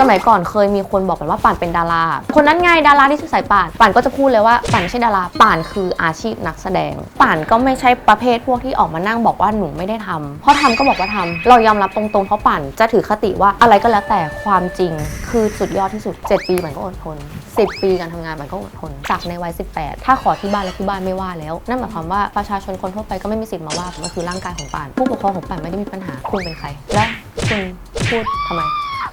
สมัยก่อนเคยมีคนบอกกันว่าป่านเป็นดารา คนนั้นไงดาราที่ชื่อสายป่าน ป่านก็จะพูดเลยว่าป่านไม่ใช่ดารา ป่านคืออาชีพนักแสดง ป่านก็ไม่ใช่ประเภทพวกที่ออกมานั่งบอกว่าหนูไม่ได้ทำเพราะทำก็บอกว่าทำเรายอมรับตรงๆเพราะป่านจะถือคติว่าอะไรก็แล้วแต่ความจริง คือสุดยอดที่สุด 7 ปีป่านก็อดทน 10 ปีการทำงานป่านก็อดทน จากในวัย 18 ถ้าขอที่บ้านแล้วที่บ้านไม่ว่าแล้ว นั่นหมายความว่าประชาชนคนทั่วไปก็ไม่มีสิทธิ์มาว่ามันคือร่างกายของป่าน ผู้ปกครองของป่านไม่ได้มีปัญหาคุณเป็นใคร และคุณพูดทำไม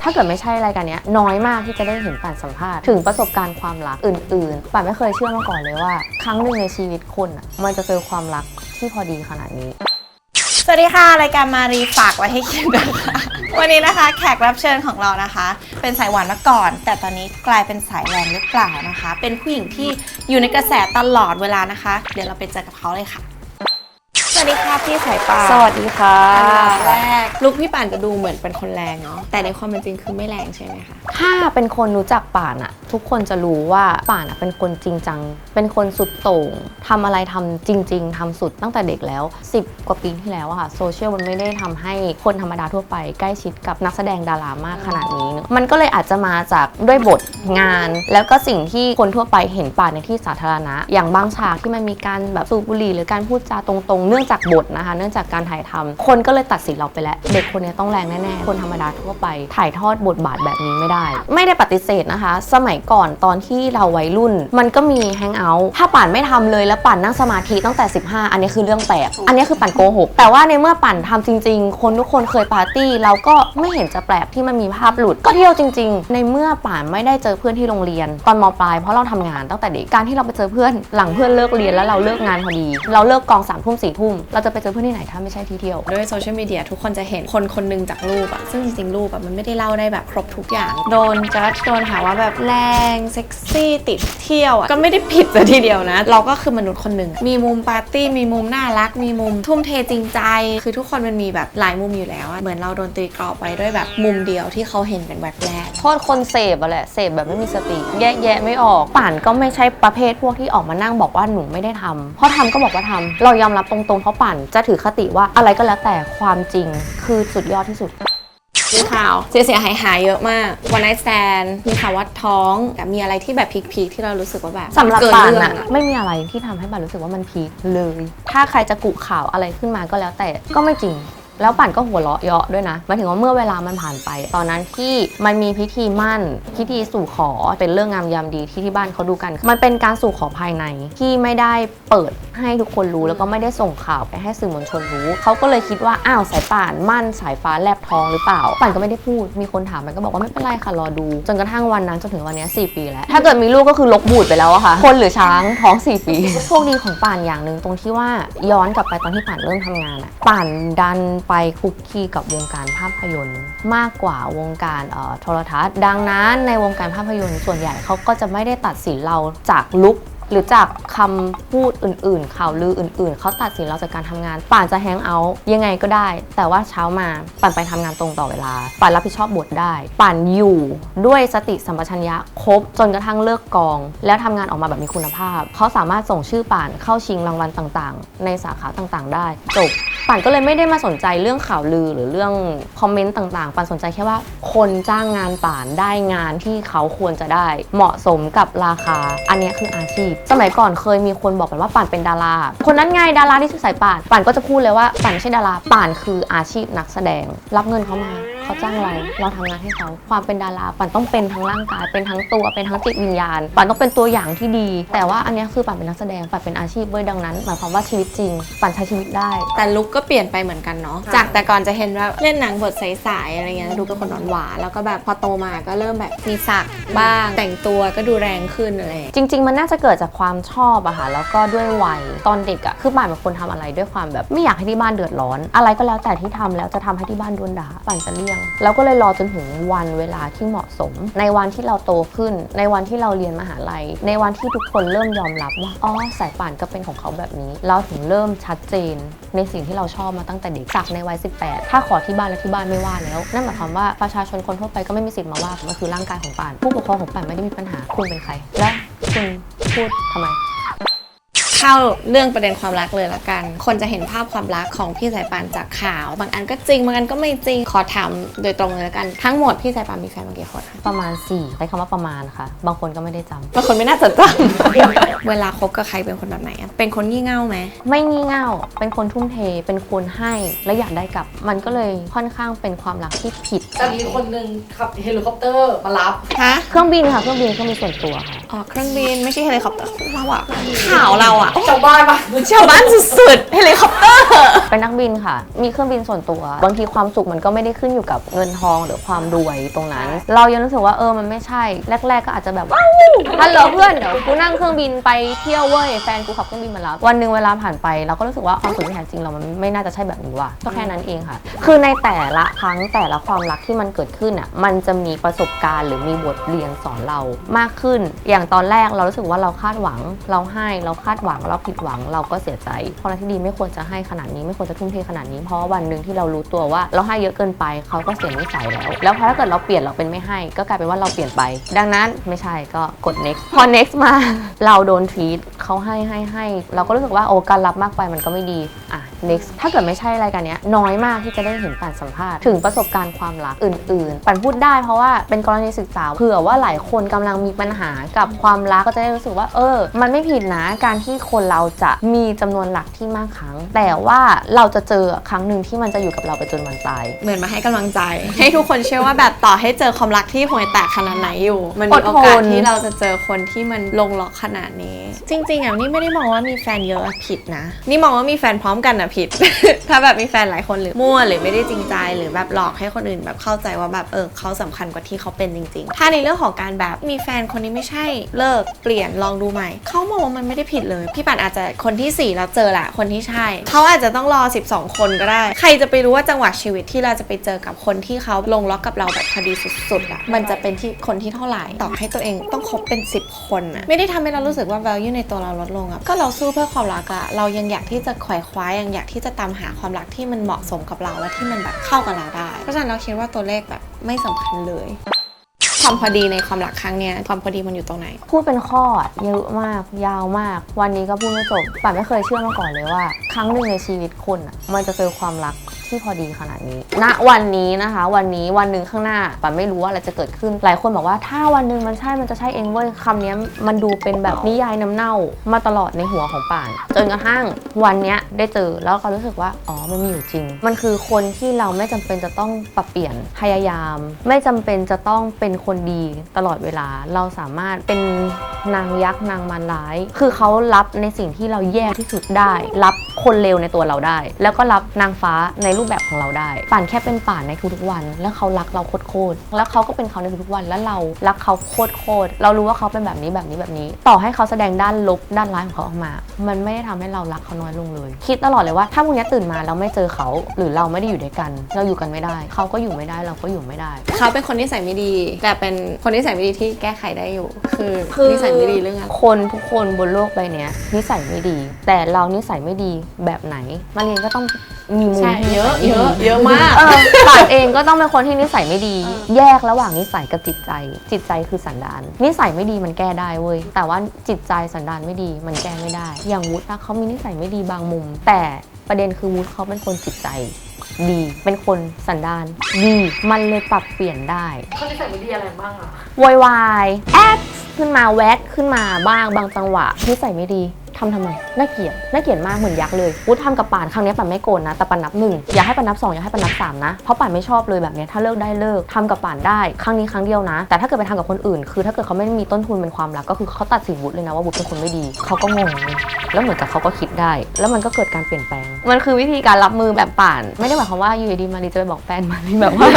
ถ้าเกิดไม่ใช่รายการเนี้ยน้อยมากที่จะได้เห็นป่านสัมภาษณ์ถึงประสบการณ์ความรักอื่น ๆป่านไม่เคยเชื่อมาก่อนเลยว่า ครั้งหนึ่งในชีวิตคนอะมันจะเจอความรักที่พอดีขนาดนี้ สวัสดีค่ะ รายการมารีฝากไว้ให้คิดนะคะ วันนี้นะคะ แขกรับเชิญของเรานะคะ เป็นสายหวานมาก่อน แต่ตอนนี้กลายเป็นสายแรงหรือเปล่านะคะ เป็นผู้หญิงที่อยู่ในกระแสตลอดเวลานะคะ เดี๋ยวเราไปเจอกับเขาเลยค่ะ วัสดีค่ะพี่สายป่านสวัสดีค่ะอันดับแรกลุคพี่ป่านจะดูเหมือนเป็นคนแรงเนาะแต่ในความเป็นจริงคือไม่แรงใช่ไหมคะถ้าเป็นคนรู้จักป่านอะทุกคนจะรู้ว่าป่านอะเป็นคนจริงจัง เป็นคนสุดโต่งทำอะไรทำจริง ๆทำสุดตั้งแต่เด็กแล้ว 10 กว่าปีที่แล้วอะค่ะโซเชียลมันไม่ได้ทำให้คนธรรมดาทั่วไปใกล้ชิดกับนักแสดงดารามากขนาดนี้เนอะมันก็เลยอาจจะมาจากด้วยบทงาน แล้วก็สิ่งที่คนทั่วไปเห็นป่านในที่สาธารณะ อย่างบางฉากที่มันมีการแบบสูบบุหรี่หรือการพูดจาตรงๆ เนื่องจากจากบทนะคะ เนื่องจากการถ่ายทำคนก็เลยตัดสินเราไปแล้ว เด็กคนนี้ต้องแรงแน่ๆ คนธรรมดาทั่วไป ถ่ายทอดบทบาทแบบนี้ไม่ได้ ไม่ได้ปฏิเสธนะคะ สมัยก่อนตอนที่เราวัยรุ่น มันก็มีแฮงเอาท์ถ้าป่านไม่ทำเลยแล้วป่านนั่งสมาธิตั้งแต่ 15 อันนี้คือเรื่องแปลกอันนี้คือป่านโกหกแต่ว่าในเมื่อป่านทำจริง ๆ คนทุกคนเคยปาร์ตี้เราก็ไม่เห็นจะแปลกที่มันมีภาพหลุดก็เที่ยวจริง ๆ ในเมื่อป่านไม่ได้เจอเพื่อนที่โรงเรียน ตอนมปลายเพราะเราทำงานตั้งแต่เด็กการที่เราไปเจอเพื่อนหลังเพื่อนเลิกเรียนแล้วเราเลิกงานพอดี เราเลิกกองสามทุ่มสี่ทุ่มเราจะไปเจอเพื่อนที่ไหนถ้าไม่ใช่ที่เที่ยว ด้วยโซเชียลมีเดียทุกคนจะเห็นคนคนหนึงจากรูปอะซึ่งจริงๆรูปอะมันไม่ได้เล่าได้แบบครบทุกอย่าง โดนจัดโดนหาว่าแบบแรงเซ็กซี่ติดเที่ยวอะก็ไม่ได้ผิดซะทีเดียวนะ เราก็คือมนุษย์คนหนึ่งมีมุมปาร์ตี้มีมุมน่ารัก มีมุมทุ่มเทจริงใจ คือทุกคนมันมีแบบหลายมุมอยู่แล้วอะเหมือนเราโดนตีกรอบไว้ด้วยแบบมุมเดียวที่เขาเห็นเป็นแบบแรกโทษคนเสพอะแหละเสพแบบไม่มีสติแยกแยะไม่ออกป่านก็ไม่ใช่ประเภทพวกที่ออกมานั่งบอกว่าหนูไม่ได้ทำเพราะทำก็บอกว่าทำเรายอมรับตรงๆเพราะป่านจะถือคติว่าอะไรก็แล้วแต่ความจริงคือสุดยอดที่สุด มีข่าวเสียเสียหายหายๆเยอะมากวันไนท์แซนมีข่าวว่าท้องแต่มีอะไรที่แบบพีคๆที่เรารู้สึกว่าแบบสำหรับเกินป่านเรื่องอะอะไม่มีอะไรที่ทำให้ป่านรู้สึกว่ามันพีคเลย ถ้าใครจะกุข่าวอะไรขึ้นมาก็แล้วแต่ก็ไม่จริง แล้วป่านก็หัวเราะเยาะด้วยนะหมายถึงว่าเมื่อเวลามันผ่านไป ตอนนั้นที่มันมีพิธีมั่นพิธีสู่ขอเป็นเรื่องงามยามดีที่ที่บ้านเขาดูกัน มันเป็นการสู่ขอภายในที่ไม่ได้เปิดให้ทุกคนรู้แล้วก็ไม่ได้ส่งข่าวไปให้สื่อมวลชนรู้ เขาก็เลยคิดว่าอ้าวสายป่านมั่นสายฟ้าแลบทองหรือเปล่า ป่านก็ไม่ได้พูด มีคนถามมันก็บอกว่าไม่เป็นไรค่ะรอดู จนกระทั่งวันนั้นจนถึงวันนี้ 4 ปีแล้ว ถ้าเกิดมีลูกก็คือลกบูดไปแล้วอะค่ะ คนหรือช้างท้อง 4 ปีโชคดีของป่านอย่างหนึ่งตรงที่ว่าย้อนกลับไปตอนที่ป่านเริ่มทำงานอะป่านดันไปคุกคีกับวงการภาพยนตร์ มากกว่าวงการโทรทัศน์ ดังนั้นในวงการภาพยนตร์ส่วนใหญ่เขาก็จะไม่ได้ตัดสินเราจากลุคหรือจากคำพูดอื่นๆ ข่าวลืออื่น ๆ เขาตัดสินเราจากการทำงาน ป่านจะแฮงเอาท์ยังไงก็ได้ แต่ว่าเช้ามาป่านไปทำงานตรงต่อเวลา ป่านรับผิดชอบบทได้ ป่านอยู่ด้วยสติสัมปชัญญะครบจนกระทั่งเลิกกอง แล้วทำงานออกมาแบบมีคุณภาพ เขาสามารถส่งชื่อป่านเข้าชิงรางวัลต่างๆ ในสาขาต่างๆ ได้จบป่านก็เลยไม่ได้มาสนใจเรื่องข่าวลือหรือเรื่องคอมเมนต์ต่างๆป่านสนใจแค่ว่า คนจ้างงานป่านได้งานที่เขาควรจะได้ เหมาะสมกับราคา อันนี้คืออาชีพ สมัยก่อนเคยมีคนบอกกันว่าป่านเป็นดารา คนนั้นไงดาราที่ชื่อสายป่าน ป่านก็จะพูดเลยว่าป่านไม่ใช่ดารา ป่านคืออาชีพนักแสดง รับเงินเขามา เขาจ้างเราเราทำงานให้เขา ความเป็นดาราป่านต้องเป็นทั้งร่างกายเป็นทั้งตัวเป็นทั้งจิตวิญญาณป่านต้องเป็นตัวอย่างที่ดี แต่ว่าอันเนี้ยคือป่านเป็นนักแสดงป่านเป็นอาชีพเว้ยดังนั้นหมายความว่าชีวิตจริงป่านใช้ชีวิตได้ แต่ลุกก็เปลี่ยนไปเหมือนกันเนาะจากแต่ก่อนจะเห็นว่าเล่นหนังบทใสๆอะไรเงี้ยดูเป็นคนหวานๆแล้วก็แบบพอโตมาก็เริ่มแบบมีสักบ้างแต่งตัวก็ดูแรงขึ้นอะไรอย่างเงี้ยจริง ๆ มันน่าจะเกิดจากความชอบอะค่ะแล้วก็ด้วยวัยตอนเด็กอะคือป่านเป็นคนทำอะไรด้วยความแบบไม่อยากให้ที่บ้านเดือดร้อน อะไรก็แล้วแต่ที่ทำแล้วจะทำให้ที่บ้านโดนด่าป่านจะเลี่ยงแล้วก็เลยรอจนถึงวันเวลาที่เหมาะสม ในวันที่เราโตขึ้น ในวันที่เราเรียนมหาลัย ในวันที่ทุกคนเริ่มยอมรับว่าอ๋อสายป่านก็เป็นของเขาแบบนี้ เราถึงเริ่มชัดเจน ในสิ่งที่เราชอบมาตั้งแต่เด็กจากในวัย 18 ถ้าขอที่บ้านแล้วที่บ้านไม่ว่าแล้ว นั่นหมายความว่าประชาชนคนทั่วไปก็ไม่มีสิทธิ์มาว่ามันคือร่างกายของป่าน ผู้ปกครองของป่านไม่ได้มีปัญหาคุณเป็นใคร และคุณพูดทำไม เข้าเรื่องประเด็นความรักเลยละกัน คนจะเห็นภาพความรักของพี่สายปานจากข่าว บางอันก็จริง บางอันก็ไม่จริง ขอถามโดยตรงเลยละกัน ทั้งหมดพี่สายปานมีแฟนมากี่คนคะประมาณ4ใช้คำว่าประมาณค่ะ บางคนก็ไม่ได้จำบางคนไม่น่าจะจำ เวลาคบกับใครเป็นคนแบบไหนอะเป็นคนงี่เง่าไหม ไม่งี่เง่า เป็นคนทุ่มเท เป็นคนให้และอยากได้กลับ มันก็เลยค่อนข้างเป็นความรักที่ผิดจะมีคนหนึ่งขับเฮลิคอปเตอร์มารับ ฮะ เครื่องบินค่ะเครื่องบินเครื่องบินส่วนตัวค่ะ อ๋อเครื่องบินไม่ใช่เฮลิคอปเตอร์เราอะข่าวเราอะชาวบ้านปะชาวบ้านสุดๆเฮลิคอปเตอร์เป็นนักบินค่ะ มีเครื่องบินส่วนตัว บางทีความสุขมันก็ไม่ได้ขึ้นอยู่กับเงินทองหรือความรวยตรงนั้น เรายังรู้สึกว่าเออมันไม่ใช่ แรก ๆ ก็อาจจะแบบว้าวฮัลโหลเพื่อนเดี๋ยวกูนั่งเครื่องบินไปเที่ยวเว้ยแฟนกูขับเครื่องบินมารับวันหนึ่งเวลาผ่านไปเราก็รู้สึกว่าความสุขที่แท้จริงเรามันไม่น่าจะใช่แบบนี้ว่ะก็แค่นั้นเองค่ะ คือในแต่ละครั้งแต่ละความรักที่มันเกิดขึ้นอะมันจะมีประสบการณ์ หรือมีบทเรียนสอนเรามากขึ้น อย่างตอนแรกเรารู้สึกว่าเราคาดหวัง เราให้เราคาดหวังเราผิดหวังเราก็เสียใจคนรักที่ดีไม่ควรจะให้ขนาดนี้ไม่ควรจะทุ่มเทขนาดนี้เพราะว่าวันหนึ่งที่เรารู้ตัวว่าเราให้เยอะเกินไปเขาก็เสียนิสัยแล้ว แล้วพอถ้าเกิดเราเปลี่ยนเราเป็นไม่ให้ ก็กลายเป็นว่าเราเปลี่ยนไป ดังนั้นไม่ใช่ก็กด next พอ next มา เราโดนทีทเขาให้ให้ให้เราก็รู้สึกว่าโอ้การรับมากไปมันก็ไม่ดีอะ next ถ้าเกิดไม่ใช่รายการเนี้ยน้อยมากที่จะได้เห็นป่านสัมภาษณ์ ถึงประสบการณ์ความรักอื่น ๆปันพูดได้เพราะว่าเป็นกรณีศึกษาเผื่อว่าหลายคนกำลังมีปัญหากับความรักก็จะได้รู้สึกว่า เออ มันไม่ผิดนะการที่คนเราจะมีจำนวนหลักที่มากครั้ง แต่ว่าเราจะเจอครั้งหนึ่งที่มันจะอยู่กับเราไปจนวันตายเหมือนมาให้กำลังใจ ให้ทุกคนเชื่อว่าแบบต่อให้เจอความรักที่ห่วยแตกขนาดไหนอยู่ มันมีอดโอทนกาสที่เราจะเจอคนที่มันลงล็อกขนาดนี้ จริงๆอะนี่ไม่ได้มองว่ามีแฟนเยอะอะผิดนะ นี่มองว่ามีแฟนพร้อมกันอะผิด ถ้าแบบมีแฟนหลายคนหรือมั่วหรือไม่ได้จริงใจหรือแบบหลอกให้คนอื่นแบบเข้าใจว่าแบบเออเขาสำคัญกว่าที่เขาเป็นจริง ๆ ถ้าในเรื่องของการแบบมีแฟนคนนี้ไม่ใช่เลิกเปลี่ยนลองดูใหม่เขามองว่ามันไม่ได้ผิดเลยพี่ปันอาจจะคนที่สี่แล้วเจอแหละคนที่ใช่ เขาอาจจะต้องรอ 12 คนก็ได้ ใครจะไปรู้ว่าจังหวะชีวิตที่เราจะไปเจอกับคนที่เขาลงล็อกกับเราแบบพอดีสุดๆอะมันจะเป็นที่คนที่เท่าไหร่ต่อให้ตัวเองต้องคบเป็น 10 คนอะไม่ได้ทำให้เรารู้สึกว่า value ในตัวเราลดลงอะก็เราสู้เพื่อความรักอะเรายังอยากที่จะขวายคว้ายังอยากที่จะตามหาความรักที่มันเหมาะสมกับเราและที่มันแบบเข้ากับเราได้ เพราะฉะนั้นเราคิดว่าตัวเลขแบบไม่สำคัญเลยความพอดีในความรักครั้งเนี้ยความพอดีมันอยู่ตรงไหน พูดเป็นข้ออะเยอะมากยาวมาก วันนี้ก็พูดไม่จบป่านไม่เคยเชื่อมาก่อนเลยว่า ครั้งหนึ่งในชีวิตคนอะมันจะเจอความรัก ที่พอดีขนาดนี้ ณ วันนี้นะคะ วันนี้วันหนึ่งข้างหน้าป่านไม่รู้ว่าอะไรจะเกิดขึ้น หลายคนบอกว่าถ้าวันหนึ่งมันใช่ มันจะใช่เองเว้ยคำนี้มันดูเป็นแบบนิยายน้ำเน่ามาตลอดในหัวของป่าน จนกระทั่งวันนี้ได้เจอแล้วก็รู้สึกว่า อ๋อ มันมีอยู่จริง มันคือคนที่เราไม่จำเป็นจะต้องปรับเปลี่ยน พยายาม ไม่จำเป็นจะต้องเป็นคนดีตลอดเวลา เราสามารถเป็นนางยักษ์นางมารร้าย คือเขารับในสิ่งที่เราแย่ที่สุดได้ รับคนเลวในตัวเราได้ แล้วก็รับนางฟ้าในรูปแบบของเราได้ ป่านแค่เป็นป่านในทุกๆวัน แล้วเขารักเราโคตรๆแล้วเขาก็เป็นเขาในทุกๆวัน แล้วเรารักเขาโคตรๆเรารู้ว่าเขาเป็นแบบนี้แบบนี้แบบนี้ ต่อให้เขาแสดงด้านลบด้านร้ายของเขาออกมา มันไม่ได้ทำให้เรารักเขาน้อยลงเลย คิดตลอดเลยว่าถ้าพรุ่งนี้ตื่นมาเราไม่เจอเขา หรือเราไม่ได้อยู่ด้วยกัน เราอยู่กันไม่ได้ เขาก็อยู่ไม่ได้เราก็อยู่ไม่ได้ เขาเป็นคนนิสัยไม่ดี แต่เป็นคนนิสัยไม่ดีที่แก้ไขได้อยู่ คือคือ นิสัยไม่ดีเรื่องอะไร คนทุกคนบนโลกใบเนี้ยนิสัยไม่ดี แต่เรานิสัยไม่ดีแบบไหนมาเรียนก็ต้อง มีมุมใช่ที่นิเยสัอะไม่ดีเยอะเยอะมาก เออป่านเองก็ต้องเป็นคนที่นิสัยไม่ดี แยกระหว่างนิสัยกับจิตใจ จิตใจคือสันดานนิสัยไม่ดีมันแก้ได้เว้ยแต่ว่าจิตใจสันดานไม่ดีมันแก้ไม่ได้ อย่างวุฒินะเขามีนิสัยไม่ดีบางมุม แต่ประเด็นคือวุฒิเขาเป็นคนจิตใจดีเป็นคนสันดานดีมันเลยปรับเปลี่ยนได้เขาจะใส่ไม่ดีอะไรบ้างอะวายวายแอด ขึ้นมาแวดขึ้นมาบ้างบางจังหวะที่ใส่ไม่ดีทำทำไมน่าเกลียดน่าเกลียดมากเหมือนยักษ์เลยวุฒทำกับป่านครั้งนี้ป่านไม่โกรธนะแต่ป่านนับหนึ่งอย่าให้ป่านนับสองอย่าให้ป่านนับสามนะเพราะป่านไม่ชอบเลยแบบเนี้ยถ้าเลิกได้เลิกทำกับป่านได้ ครั้งนี้ครั้งเดียวนะ แต่ถ้าเกิดไปทำกับคนอื่น คือถ้าเกิดเขาไม่ได้มีต้นทุนเป็นความรักก็คือเขาตัดสินวุฒเลยนะว่าวุฒเป็นคนไม่ดีเขาก็งงแล้วเหมือนกับเขาก็คิดได้ แล้วมันก็เกิดการเปลี่ยนแปลง มันคือวิธีการรับมือแบบป่าน ไม่ได้หมายความว่าอยู่ดีๆมารีจะไปบอกแฟนมารีแบบว่า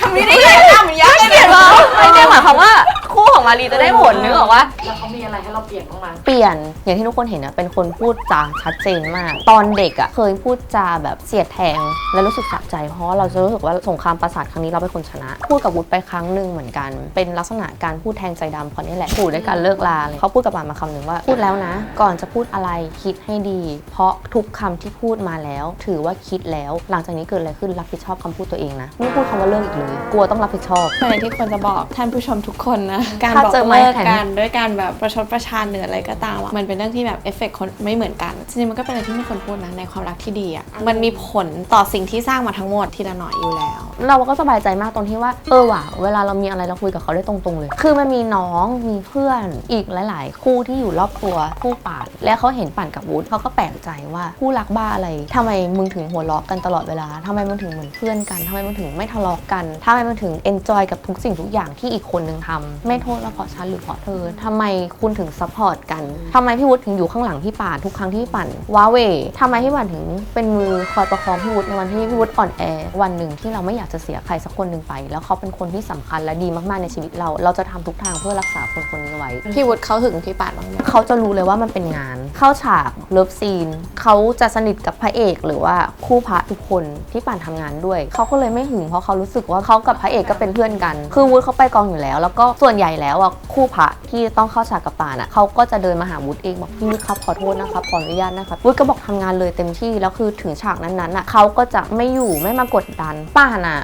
ทำนี้ได้ไงทำยักษ์ไม่เปลี่ยนหรอไม่ได้หมายความว่าคู่ ของมารีจะได้ผลนึกออกว่า แล้วเขามีอะไรให้เราเปลี่ยนบ้างไหมเปลี่ยนอย่างที่ทุกคนเห็นอะเป็นคนพูดจาชัดเจนมาก ตอนเด็กอะเคยพูดจาแบบเสียดแทง และรู้สึกสะใจ เพราะว่าเราจะรู้สึกว่าสงครามประสาทครั้งนี้เราเป็นคนชนะ พูดกับวุฒิไปครั้งหนึ่งเหมือนกัน เป็นลักษณะการพูดแทงใจดำเพราะนี่แหละพูดด้วยการเลิกลาเลยเขาพูดกับปานมาคำหนึ่งว่าพูดแล้วนะ ก่อนจะพูดอะไรคิดให้ดี เพราะทุกคำที่พูดมาแล้ว ถือว่าคิดแล้ว หลังจากนี้เกิดอะไรขึ้นรับผิดชอบคำพูดตัวเองนะไม่พูดคำว่าเลิกอีกเลย กลัวต้องรับผิดชอบ อะไรที่ควรจะบอกท่านผู้ชมทุกคนนะกการถ้าบอกเจอไม้เลิกแข็งกันด้วยการแบบประชดประชันหรืออะไรก็ตามอะมันเป็นเรื่องที่แบบเอฟเฟกคนไม่เหมือนกันจริงๆมันก็เป็นอะไรที่ไม่ควรพูดนะในความรักที่ดีอะมันมีผลต่อสิ่งที่สร้างมาทั้งหมดทีละหน่อยอยู่แล้ว เราก็สบายใจมากตรงที่ว่าเออว่ะเวลาเรามีอะไรเราคุยกับเขาได้ตรงๆเลย คือมันมีน้องมีเพื่อนอีกหลาย ๆ คู่ที่อยู่รอบตัวคู่ป่านและเขาเห็นป่านกับวุฒิเขาก็แปลกใจว่าคู่รักบ้าอะไรทำไมมึงถึงหัวเราะกันตลอดเวลาทำไมมึงถึงเหมือนเพื่อนกันทำไมมึงถึงไม่ทะเลาะกันทำไมมึงถึงเอนจอยกับทุกสิ่งทุกอย่างที่อีกคนนึงทำไม่โทษว่าเพราะฉันหรือเพราะเธอทำไมคุณถึงซัพพอร์ตกันทำไมพี่วุฒิถึงอยู่ข้างหลังพี่ป่านทุกครั้งที่พี่ป่านว้าเหวทำไมพี่ป่านถึงเป็นมือคอยประคองพี่วุฒิในวันที่พี่วุฒิอ่อนแอวันหนึ่งที่เราไม่อยากจะเสียใครสักคนหนึ่งไป แล้วเขาเป็นคนที่สำคัญและดีมากๆในชีวิตเรา เราจะทำทุกทางเพื่อรักษาคนคนนี้ไว้พี่วุฒิเขาถึงพี่ปาดบ้างไหมเขาจะรู้เลยว่ามันเป็นงาน เข้าฉากเลิฟซีนเขาจะสนิทกับพระเอกหรือว่าคู่พระทุกคนที่ป่านทำงานด้วยเขาก็เลยไม่หึงเพราะเขารู้สึกว่าเขากับพระเอกก็เป็นเพื่อนกัน คือวุฒิเขาไปกองอยู่แล้ว แล้วก็ส่วนใหญ่แล้วอะคู่พระที่ต้องเข้าฉากกับป่านอะเขาก็จะเดินมาหาวุฒิเองบอกพี่วุฒิครับขอโทษนะครับขออนุญาตนะครับวุฒิก็บอกทำงานเลยเต็มที่แล้วคือถึงฉากนั้นๆอะเขาก็จะไม่อยู่ไม่มากดดันป่านอะ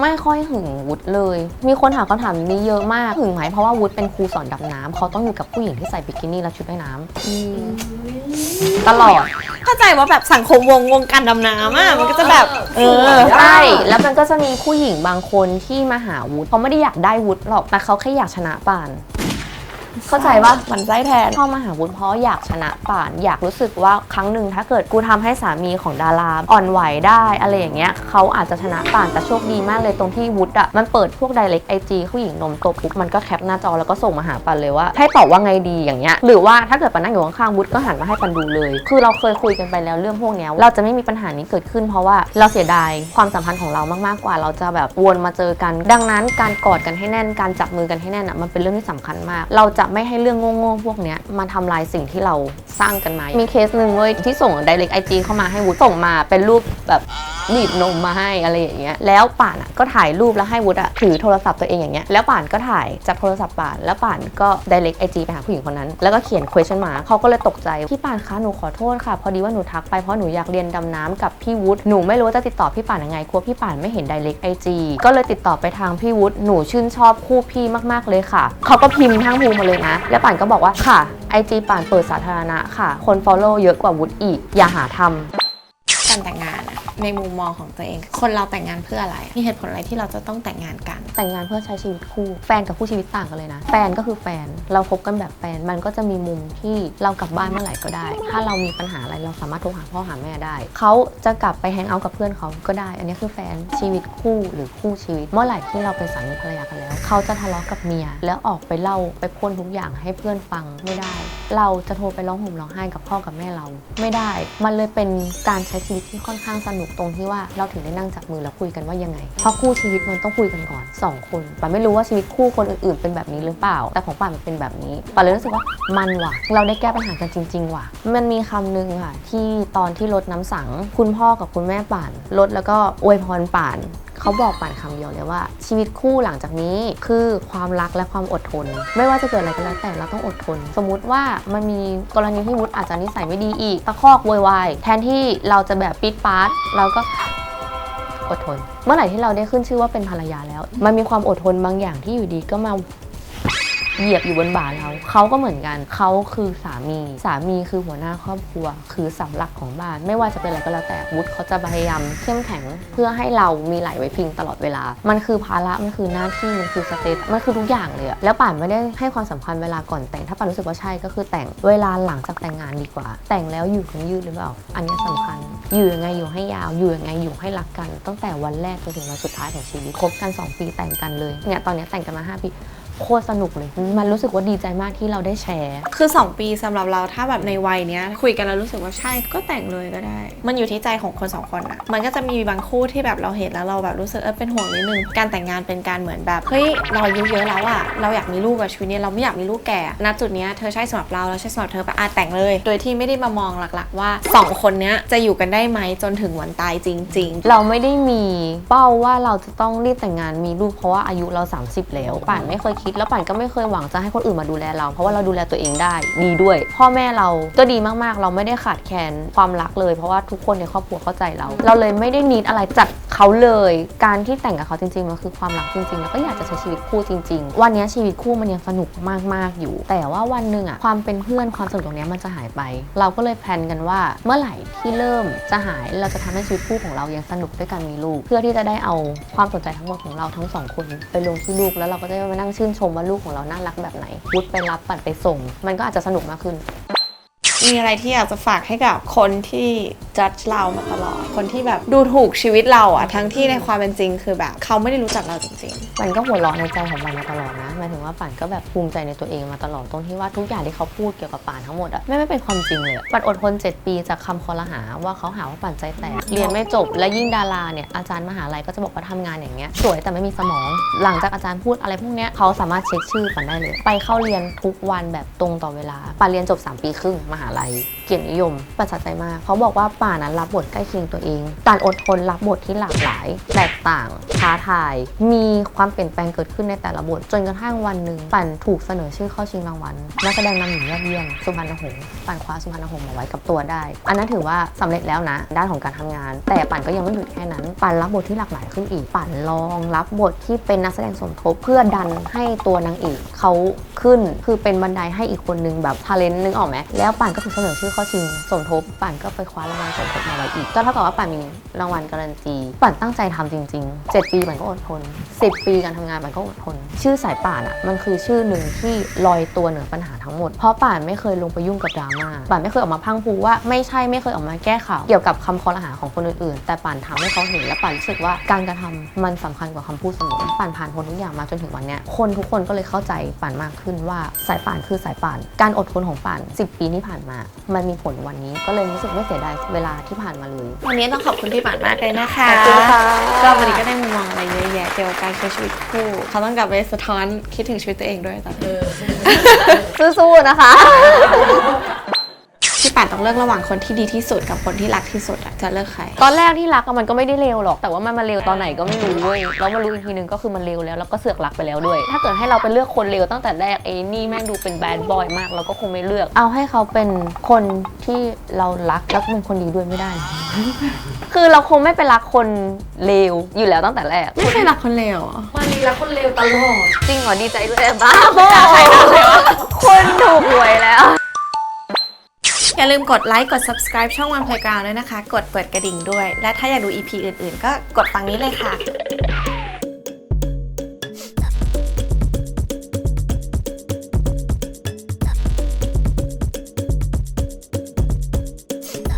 ไม่ค่อยหึงวุฒิเลย มีคนถามคำถามนี้เยอะมากหึงไหมเพราะว่าวุฒิเป็นครูสอนดำน้ำเขาต้องอยู่กับผู้หญิงที่ใส่บิกินี่และชุดว่ายน้ำตลอดเข้าใจว่าแบบสังคมวงวงการดำน้ำอะมันก็จะแบบเออใช่แล้วมันก็จะมีผู้หญิงบางคนที่มาหาวุฒิเขาไม่ได้อยากได้วุฒิหรอกแต่เขาแค่อยากชนะป่าน เข้าใจว่ามันไส้แทนเข้ามาหาวุฒิเพราะอยากชนะป่าน อยากรู้สึกว่าครั้งหนึ่งถ้าเกิดกูทำให้สามีของดาราอ่อนไหวได้อะไรอย่างเงี้ยเขาอาจจะชนะป่านแต่โชคดีมากเลยตรงที่วุฒิอะมันเปิดพวก direct IG ผู้หญิงนมโตปุ๊บมันก็แคปหน้าจอแล้วก็ส่งมาหาปันเลยว่าให้ตอบว่าไงดีอย่างเงี้ยหรือว่าถ้าเกิดปันนั่งอยู่ข้างๆวุฒิก็หันมาให้ปันดูเลย คือเราเคยคุยกันไปแล้วเรื่องพวกเนี้ยเราจะไม่มีปัญหานี้เกิดขึ้น เพราะว่าเราเสียดายความสัมพันธ์ของเรามากๆกว่า เราจะแบบวนมาเจอกัน ดังนั้นการกอดกันให้แน่นการจับมือกันให้แน่นอะมันเป็นเรื่องที่สำคัญมาก เราจะไม่ให้เรื่องโง่ๆพวกนี้มาทำลายสิ่งที่เราสร้างกันมา มีเคสหนึ่งเว้ยที่ส่ง direct IG เข้ามาให้วุฒิส่งมาเป็นรูปแบบบีบนมมาให้อะไรอย่างเงี้ย แล้วป่านอะก็ถ่ายรูปแล้วให้วุฒิอะถือโทรศัพท์ตัวเองอย่างเงี้ย แล้วป่านก็ถ่ายจากโทรศัพท์ป่าน แล้วป่านก็ direct IG ไปหาผู้หญิงคนนั้น แล้วก็เขียน question mark เขาก็เลยตกใจ พี่ป่านคะ หนูขอโทษค่ะ พอดีว่าหนูทักไปเพราะหนูอยากเรียนดำน้ำกับพี่วุฒิหนูไม่รู้ว่าจะติดต่อพี่ป่านยังไงกลัวพี่ป่านไม่เห็น direct IG ก็เลยติดต่อไปทางพี่วุฒิหนูชื่นชอบคู่พี่มากๆเลยค่ะ เขาก็พิมพ์ทั้งภูมิมาเลยนะ แล้วป่านก็บอกว่าค่ะ IG ป่านเปิดสาธารณะค่ะ คน follow เยอะกว่าวุฒิอีก อย่าหาทำการแต่งงาน ในมุมมองของตัวเอง คนเราแต่งงานเพื่ออะไร มีเหตุผลอะไรที่เราจะต้องแต่งงานกัน แต่งงานเพื่อใช้ชีวิตคู่ แฟนกับคู่ชีวิตต่างกันเลยนะ แฟนก็คือแฟน เราคบกันแบบแฟน มันก็จะมีมุมที่เรากลับบ้านเมื่อไหร่ก็ได้ ถ้าเรามีปัญหาอะไรเราสามารถโทรหาพ่อหาแม่ได้ เขาจะกลับไปแฮงเอาท์กับเพื่อนเขาก็ได้ อันนี้คือแฟน ชีวิตคู่หรือคู่ชีวิต เมื่อไหร่ที่เราเป็นสามีภรรยากันแล้ว เขาจะทะเลาะกับเมีย แล้วออกไปเล่าไปพ่นทุกอย่างให้เพื่อนฟังไม่ได้ เราจะโทรไปร้องห่มร้องไห้กับพ่อกับแม่เรา ไม่ได้ มันเลยเป็นการใช้ชีวิตที่ค่อนข้างสนุกตรงที่ว่าเราถึงได้นั่งจับมือแล้วคุยกันว่ายังไง เพราะคู่ชีวิตมันต้องคุยกันก่อนสองคนป่าไม่รู้ว่าชีวิตคู่คนอื่นๆ เป็นแบบนี้หรือเปล่า แต่ของป่ามันเป็นแบบนี้ป่าเลยรู้สึกว่ามันว่ะ เราได้แก้ปัญหากันจริง ๆ ว่ะ มันมีคำนึงค่ะที่ตอนที่รดน้ำสัง คุณพ่อกับคุณแม่ป่านรดแล้วก็อวยพรป่านเขาบอกป่านคำเดียวเลยว่า ชีวิตคู่หลังจากนี้คือความรักและความอดทน ไม่ว่าจะเกิดอะไรก็แล้วแต่เราต้องอดทน สมมุติว่ามันมีกรณีที่วุฒิอาจจะนิสัยไม่ดีอีกตะคอกโวยวายแทนที่เราจะแบบปิดปาร์ตเราก็อดทน เมื่อไหร่ที่เราได้ขึ้นชื่อว่าเป็นภรรยาแล้ว มันมีความอดทนบางอย่างที่อยู่ดีก็มา เหยียบอยู่บนบ่าเราเขาก็เหมือนกันเขาคือสามีสามีคือหัวหน้าครอบครัว คือเสาหลักของบ้าน ไม่ว่าจะเป็นอะไรก็แล้วแต่วุฒิเขาจะพยายามเข้มแข็งเพื่อให้เรามีไหลไว้พิงตลอดเวลา มันคือภาระมันคือหน้าที่มันคือสเตตมันคือทุกอย่างเลยอะแล้วป่านไม่ได้ให้ความสำคัญเวลาก่อนแต่ง ถ้าป่านรู้สึกว่าใช่ก็คือแต่งเวลาหลังจากแต่งงานดีกว่า แต่งแล้วอยู่กันยืดหรือเปล่าอันนี้สำคัญ อยู่ยังไงอยู่ให้ยาว อยู่ยังไงอยู่ให้รักกัน ตั้งแต่วันแรกจนถึงวันสุดท้ายของชีวิตคบกัน 2 ปีแต่งกันเลยเนี่ยตอนนี้แต่งกันมา 5 ปี โคตรสนุกเลย มันรู้สึกว่าดีใจมากที่เราได้แชร์ คือ 2 ปีสำหรับเราถ้าแบบในวัยเนี้ย คุยกันแล้วรู้สึกว่าใช่ก็แต่งเลยก็ได้ มันอยู่ที่ใจของคนสองคนอะมันก็จะมีบางคู่ที่แบบเราเห็นแล้วเราแบบรู้สึกเออเป็นห่วงนิดนึง การแต่งงานเป็นการเหมือนแบบเฮ้ยเราอายุเยอะแล้วอะเราอยากมีลูกกับชีวิตเนี้ยเราไม่อยากมีลูกแก่ณจุดเนี้ยเธอใช่สำหรับเราแล้วใช่สำหรับเธอปะอาแต่งเลย โดยที่ไม่ได้มามองหลักๆ ว่าสองคนเนี้ยจะอยู่กันได้ไหมจนถึงวันตายจริง ๆ เราไม่ได้มีเป้าว่าเราจะต้องรีบแต่งงานมีลูกเพราะว่าอายุเรา 30 แล้วป่านไม่เคยคิดแล้วปั่นก็ไม่เคยหวังจะให้คนอื่นมาดูแลเรา เพราะว่าเราดูแลตัวเองได้ดีด้วย พ่อแม่เราก็ดีมากๆ เราไม่ได้ขาดแคลนความรักเลย เพราะว่าทุกคนในครอบครัวเข้าใจเรา เราเลยไม่ได้นิดอะไรจากเขาเลย การที่แต่งกับเขาจริงๆมันคือความรักจริงๆแล้วก็อยากจะใช้ชีวิตคู่จริง ๆ วันนี้ชีวิตคู่มันยังสนุกมากๆอยู่ แต่ว่าวันหนึ่งอะความเป็นเพื่อนความสนุกตรงนี้มันจะหายไป เราก็เลยแพลนกันว่าเมื่อไหร่ที่เริ่มจะหายเราจะทำให้ชีวิตคู่ของเรายังสนุกด้วยการมีลูก เพื่อที่จะได้เอาความสนใจทั้งหมดของเราทั้งสองคนไปลงที่ลูกแล้วเราก็จะมานั่งชื่นชมว่าลูกของเราน่ารักแบบไหนพุดไปรับปัดไปส่ง มันก็อาจจะสนุกมากขึ้น มีอะไรที่อยากจะฝากให้กับคนที่จัดเรามาตลอด คนที่แบบดูถูกชีวิตเราอะทั้งที่ในความเป็นจริงคือแบบ เขาไม่ได้รู้จักเราจริงปันก็หัวเราะในใจของมันมาตลอดนะหมายถึงว่าปันก็แบบภูมิใจในตัวเองมาตลอดตรงที่ว่าทุกอย่างที่เขาพูดเกี่ยวกับป่านทั้งหมดอะไม่ไม่เป็นความจริงเลยอะปันอดทน7 ปีจากคำคอรหาว่าเขาหาว่าปันใจแตกเรียนไม่จบและยิ่งดาราเนี่ยอาจารย์มหาลัยก็จะบอกว่าทำงานอย่างเงี้ยสวยแต่ไม่มีสมอง หลังจากอาจารย์พูดอะไรพวกเนี้ยเขาสามารถเช็คชื่อปันได้เลย ไปเข้าเรียนทุกวันแบบตรงต่อเวลาปันเรียนจบ 3 ปีครึ่งมหาลัยเกียรตินิยมปันสะใจมาก เขาบอกว่าป่านั้นรับบทใกล้เคียงตัวเองป่านอดทนรับบทที่หลากหลาย แตกต่าง ท้าทาย มีความเปลี่ยนแปลงเกิดขึ้นในแต่ละบท จนกระทั่งวันหนึ่งปั่นถูกเสนอชื่อเข้าชิงรางวัลนักแสดงนำหญิงยอดเยี่ยมสุพรรณหงษ์ปั่นคว้าสุพรรณหงษ์มาไว้กับตัวได้ อันนั้นถือว่าสำเร็จแล้วนะ ด้านของการทำงาน แต่ปั่นก็ยังไม่หยุดแค่นั้นปั่นรับบทที่หลากหลายขึ้นอีกปั่นลองรับบทที่เป็นนักแสดงสมทบเพื่อดันให้ตัวนางเอกเขาขึ้นคือเป็นบันไดให้อีกคนนึงแบบทาเลนต์นึกออกไหมแล้วปั่นก็ถูกเสนอชื่อเข้าชิงสมทบปั่นก็ไปคว้ารางวัลสมทบมาไว้อีกก็เท่ากับว่าปั่นมีรางวัลการันตีปั่นตั้งใจทำจริง ๆ 7 ปีปั่นก็อดทน 10 ปีการทำงานปั่นก็อดทน ชื่อสายป่านอะมันคือชื่อหนึ่งที่ลอยตัวเหนือปัญหาทั้งหมด เพราะป่านไม่เคยลงไปยุ่งกับดราม่าป่านไม่เคยออกมาพังพูว่าไม่ใช่ไม่เคยออกมาแก้ข่าวเกี่ยวกับคำคอรหาของคนอื่นๆ แต่ป่านทำให้เขาเห็นและป่านรู้สึกว่าการกระทำมันสำคัญกว่าคำพูดเสมอป่านผ่านพ้นทุกอย่างมาจนถึงวันนี้คนทุกคนก็เลยเข้าใจป่านมากขึ้นว่าสายป่านคือสายป่าน การอดทนของป่าน 10 ปีที่ผ่านมามันมีผลวันนี้ก็เลยรู้สึกไม่เสียดายเวลาที่ผ่านมาเลยๆวันนี้ต้องขอบคุณพี่ป่านมากเลยนะคะขอบคุณค่ะ ก็วันนี้ก็ได้มุมมองอะไรเยอะแยะเกี่ยวกับการใช้ชีวิตคู่ เขาต้องกลับไปสะท้อนคิดถึงชีวิตตัวเองด้วยตอนนี้สู้ๆนะคะ พี่ป่านต้องเลือกระหว่างคนที่ดีที่สุดกับคนที่รักที่สุดอะจะเลือกใคร ตอนแรกที่รักอะมันก็ไม่ได้เลวหรอก แต่ว่ามันมาเลวตอนไหนก็ไม่รู้เว้ยแล้วมารู้อีกทีนึงก็คือมันเลวแล้วแล้วก็เสือกรักไปแล้วด้วย ถ้าเกิดให้เราไปเลือกคนเลวตั้งแต่แรกไอ้นี่แม่งดูเป็นแบดบอยมากเราก็คงไม่เลือก เอาให้เขาเป็นคนที่เรารักแล้วก็เป็นคนดีด้วยไม่ได้ คือเราคงไม่ไปรักคนเลวอยู่แล้วตั้งแต่แรก ไม่เคยรักคนเลวเหรอมันดีแล้วคนเลวตลอดจริงเหรอดีใจด้วยบ้าบอคนถูกหวยแล้ว อย่าลืมกดไลค์กด subscribe ช่อง One Playground ด้วยนะคะ กดเปิดกระดิ่งด้วย และถ้าอยากดู EP อื่นๆ ก็กดฟังนี้เลยค่ะ